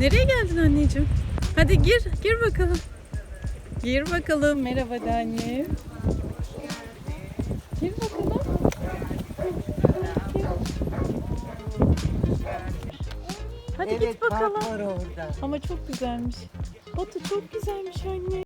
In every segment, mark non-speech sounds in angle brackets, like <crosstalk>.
Nereye geldin anneciğim? Hadi gir, gir bakalım. Gir bakalım. Merhaba de annem. Gir bakalım. Hadi evet, git bakalım. var orada. Ama çok güzelmiş. Batu çok güzelmiş anne.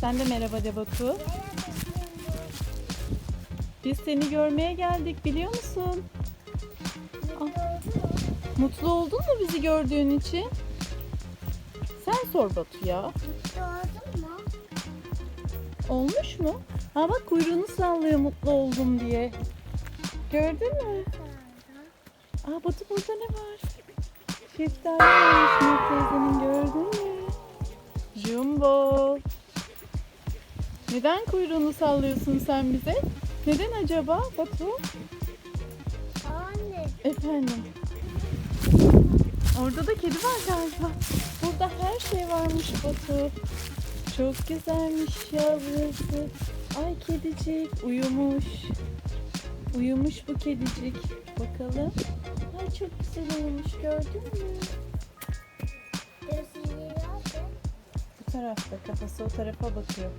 Sen de merhaba de Batu. Biz seni görmeye geldik biliyor musun? Ah, Mutlu oldun mu bizi gördüğün için? Sen sor Batu ya. Doğru mu? Olmuş mu? Ha bak kuyruğunu sallıyor mutlu oldum diye. Gördün mü? Aa Batu burada ne var? Şeftali varmış Nur gördün mü? Jumbo. Neden kuyruğunu sallıyorsun sen bize? Neden acaba Batu? Anne. Efendim. Orada da kedi var galiba. Burada her şey varmış Batu. Çok güzelmiş yavrusu. Ay kedicik uyumuş. Uyumuş bu kedicik. Bakalım. Ay çok güzel uyumuş gördün mü? Bu tarafta kafası o tarafa bakıyor.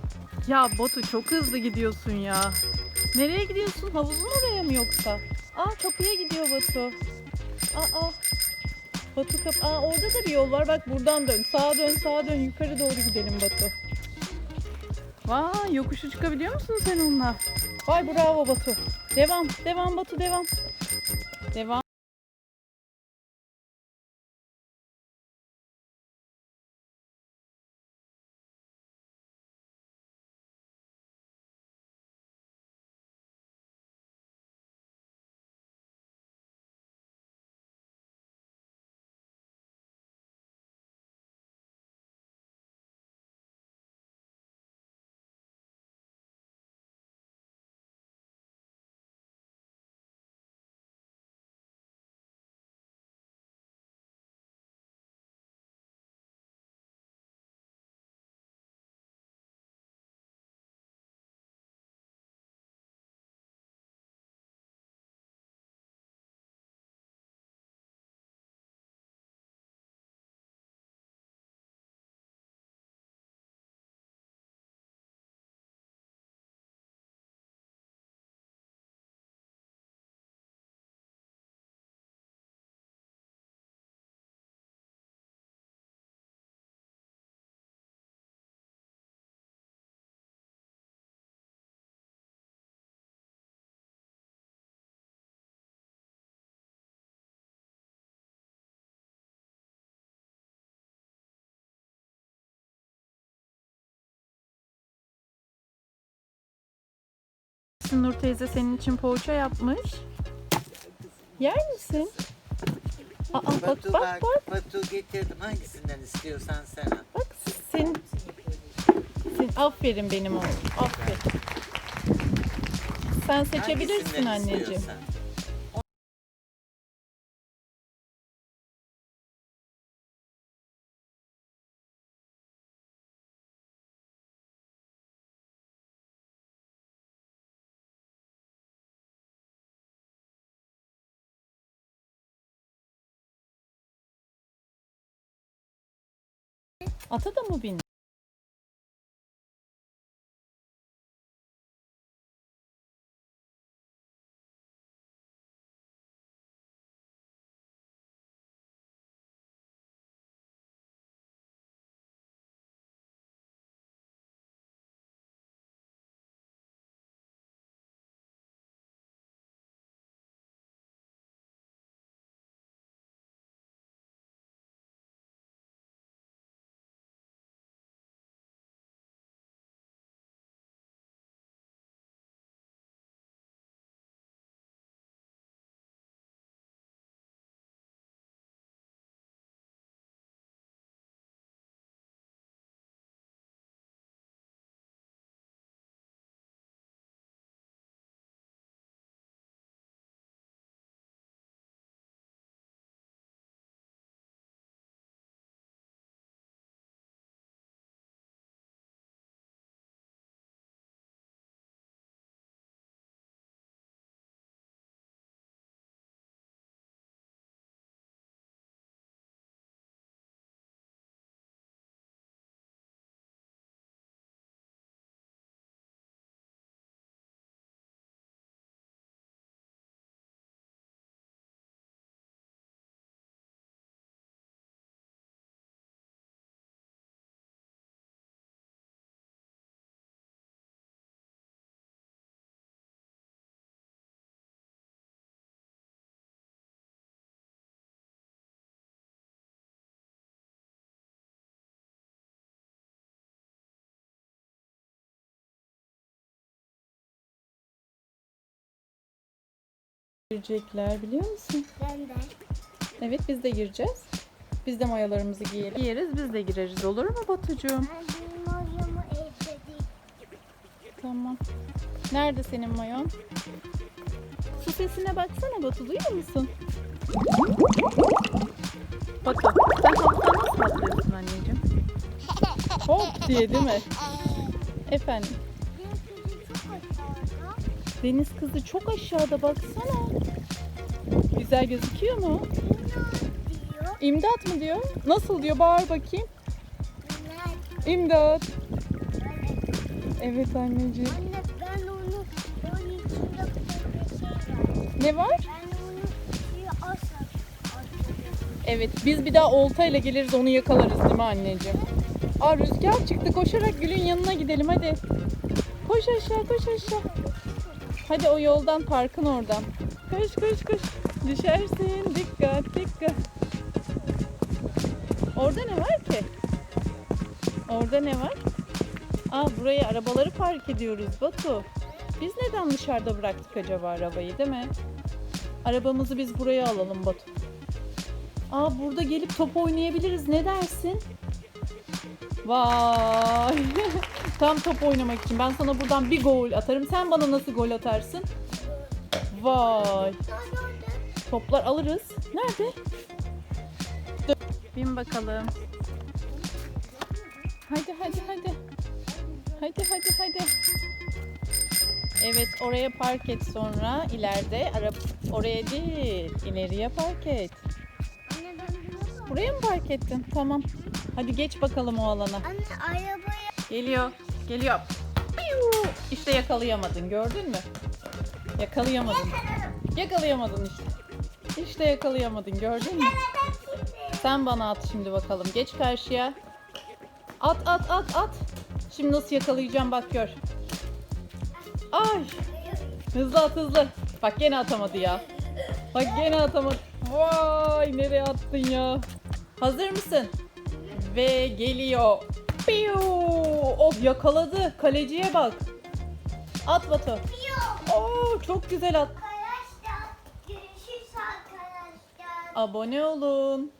Ya Batu çok hızlı gidiyorsun ya. Nereye gidiyorsun? Havuzun oraya mı yoksa? Aa kapıya gidiyor Batu. Aa. Batu kap Aa orada da bir yol var. Bak buradan dön. Sağa dön, sağa dön. Yukarı doğru gidelim Batu. Vay yokuşu çıkabiliyor musun sen onunla? Vay bravo Batu. Devam, devam Batu devam. Devam. Nur teyze senin için poğaça yapmış. Yer misin? Aa, bak Batu bak bak. Batu getirdim. Hangisinden istiyorsan sen al. Bak senin, senin aferin benim oğlum. Aferin. Sen seçebilirsin anneciğim. istiyorsan. Ata da mı bin? Girecekler biliyor musun? Ben de. Evet biz de gireceğiz. Biz de mayalarımızı giyelim. Giyeriz biz de gireriz olur mu Batucuğum? Ben benim oyumu evde Tamam. Nerede senin mayon? Su sesine baksana Batu duyuyor musun? Batu sen havuzda nasıl atlıyorsun anneciğim? Hop diye değil mi? Efendim deniz kızı çok aşağıda baksana. Güzel gözüküyor mu? İmdat mı diyor? Nasıl diyor? Bağır bakayım. İmdat. Evet anneciğim. Anne ben onu onun içinde bir şey var. Ne var? Ben onu suya. Evet biz bir daha oltayla geliriz onu yakalarız değil mi anneciğim? Aa rüzgar çıktı koşarak Gül'ün yanına gidelim hadi. Koş aşağı koş aşağı. Hadi o yoldan parkın oradan. Koş koş koş. Düşersin dikkat dikkat. Orada ne var ki? Orada ne var? Aa buraya arabaları park ediyoruz Batu. Biz neden dışarıda bıraktık acaba arabayı değil mi? Arabamızı biz buraya alalım Batu. Aa burada gelip top oynayabiliriz. Ne dersin? Vay. <laughs> Tam top oynamak için. Ben sana buradan bir gol atarım. Sen bana nasıl gol atarsın? Vay. Toplar alırız. Nerede? Bin bakalım. Hadi hadi hadi. Hadi hadi hadi. Evet oraya park et sonra ileride araba oraya değil ileriye park et. Anne ben biliyorum. Buraya mı park ettin? Tamam. Hadi geç bakalım o alana. Anne arabaya Geliyor. Geliyor. Piu! İşte yakalayamadın gördün mü? Yakalayamadın. Yakalayamadın işte. İşte yakalayamadın gördün mü? Sen bana at şimdi bakalım. Geç karşıya. At at at at. Şimdi nasıl yakalayacağım bak gör. Ay. Hızlı at hızlı. Bak gene atamadı ya. Bak gene atamadı. Vay nereye attın ya? Hazır mısın? Ve geliyor. Piu! Of yakaladı. Kaleciye bak. At Batu. Oo çok güzel at. arkadaşlar görüşürüz arkadaşlar. Abone olun. Abone olun.